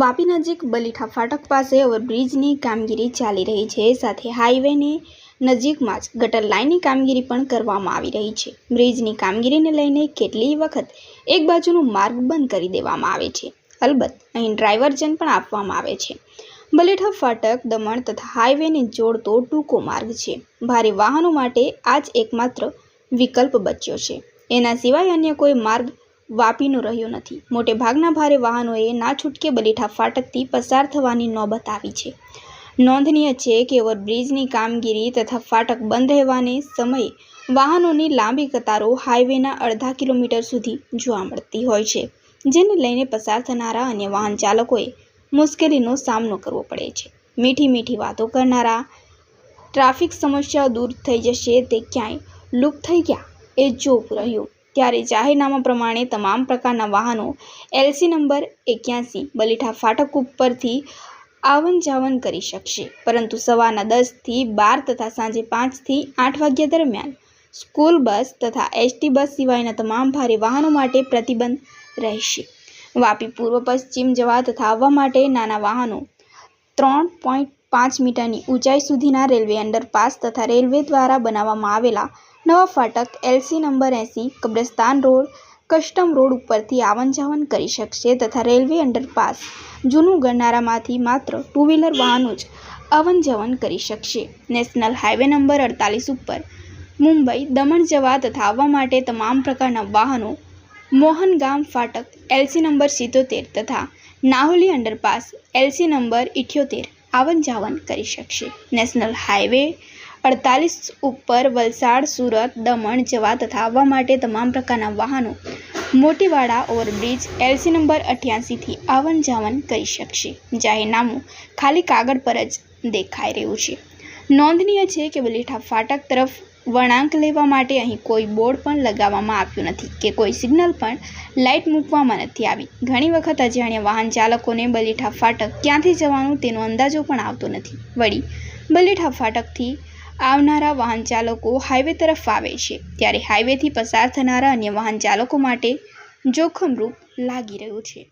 વાપી નજીક બલીઠા ફાટક પાસે ઓવરબ્રિજની કામગીરી ચાલી રહી છે. સાથે હાઈવેની નજીકમાં જ ગટર લાઇનની કામગીરી પણ કરવામાં આવી રહી છે. બ્રિજની કામગીરીને લઈને કેટલીય વખત એક બાજુનો માર્ગ બંધ કરી દેવામાં આવે છે. અલબત્ત, અહીં ડ્રાઈવરજન પણ આપવામાં આવે છે. બલેઠા ફાટક, દમણ તથા હાઈવેને જોડતો ટૂંકો માર્ગ છે. ભારે વાહનો માટે આ જ એકમાત્ર વિકલ્પ બચ્યો છે. એના સિવાય અન્ય કોઈ માર્ગ વાપીનો રહ્યો નથી. મોટે ભાગના ભારે વાહનોએ ના છૂટકે બલીઠા ફાટકથી પસાર થવાની નોબત આવી છે. નોંધનીય છે કે ઓવરબ્રિજની કામગીરી તથા ફાટક બંધ રહેવાને સમયે વાહનોની લાંબી કતારો હાઈવેના અડધા કિલોમીટર સુધી જોવા મળતી હોય છે, જેને લઈને પસાર થનારા અને વાહન ચાલકોએ મુશ્કેલીનો સામનો કરવો પડે છે. મીઠી મીઠી વાતો કરનારા, ટ્રાફિક સમસ્યાઓ દૂર થઈ જશે તે ક્યાંય લુપ્ત થઈ ગયા એ જોવું રહ્યું. ત્યારે જાહેરનામા પ્રમાણે તમામ પ્રકારના વાહનો એલસી નંબર એક્યાસી, બલીઠા ફાટક ઉપરથી આવન જાવન કરી શકશે. પરંતુ સવારના દસથી બાર તથા સાંજે પાંચથી આઠ વાગ્યા દરમિયાન સ્કૂલ બસ તથા એસટી બસ સિવાયના તમામ ભારે વાહનો માટે પ્રતિબંધ રહેશે. વાપી પૂર્વ પશ્ચિમ જવા તથા આવવા માટે નાના વાહનો ત્રણ પોઈન્ટ પાંચ મીટરની ઊંચાઈ સુધીના રેલવે અંડરપાસ તથા રેલવે દ્વારા બનાવવામાં આવેલા નવા ફાટક એલસી નંબર એંસી કબ્રસ્તાન રોડ કસ્ટમ રોડ ઉપરથી આવન જાવન કરી શકશે તથા રેલવે અંડરપાસ જૂનું ગણનારામાંથી માત્ર ટુ વ્હીલર વાહનો જ આવન જાવન કરી શકશે. નેશનલ હાઈવે નંબર અડતાલીસ ઉપર મુંબઈ દમણ જવા તથા આવવા માટે તમામ પ્રકારના વાહનો મોહનગામ ફાટક એલસી નંબર સિત્તોતેર તથા નાહોલી અંડરપાસ એલસી નંબર ઇઠ્યોતેર આવન જાવન કરી શકશે. નેશનલ હાઈવે અડતાલીસ ઉપર વલસાડ, સુરત, દમણ, જવા તથા આવવા માટે તમામ પ્રકારના વાહનો મોટીવાડા ઓવરબ્રિજ, એલસી નંબર અઠ્યાસીથી આવન જાવન કરી શકશે. જાહેરનામું ખાલી કાગળ પર જ દેખાઈ રહ્યું છે. નોંધનીય છે કે બલીઠા ફાટક તરફ વળાંક લેવા માટે અહીં કોઈ બોર્ડ પણ લગાવવામાં આવ્યું નથી કે કોઈ સિગ્નલ પણ લાઇટ મૂકવામાં નથી આવી. ઘણી વખત અજાણ્યા વાહન ચાલકોને બલીઠા ફાટક ક્યાંથી જવાનું તેનો અંદાજો પણ આવતો નથી. વળી, બલીઠા ફાટકથી આવનારા વાહન ચાલકો હાઈવે તરફ આવે છે. ત્યારે હાઈવેથી પસાર થનારા અન્ય વાહન ચાલકો માટે જોખમરૂપ લાગી રહ્યું છે.